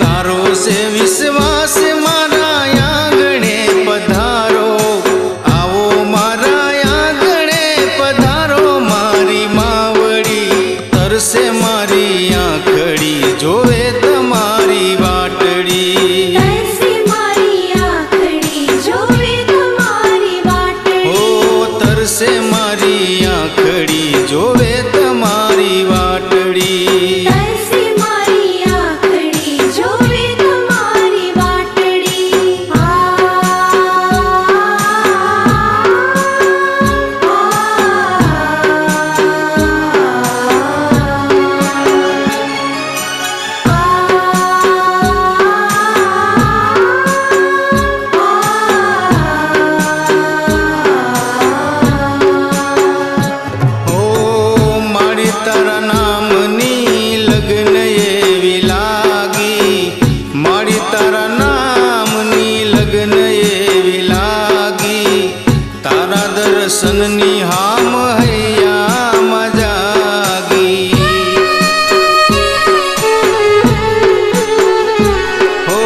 તારો સે વિશ્વાસ તારા નામની લગ્ન એવી લાગી. તારા દર્શનની હામ હૈયામાં જાગી. હો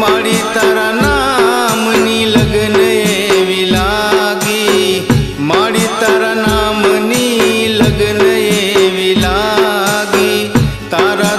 મારી તારા નામની લગ્ન એવી લાગી. મારી તારા નામની લગ્ન એવી લાગી. તારા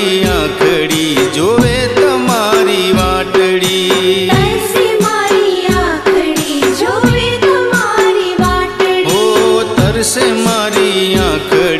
મારી આંખડી જોવે તમારી વાટડી. ઓ તરસે મારી આંખડી.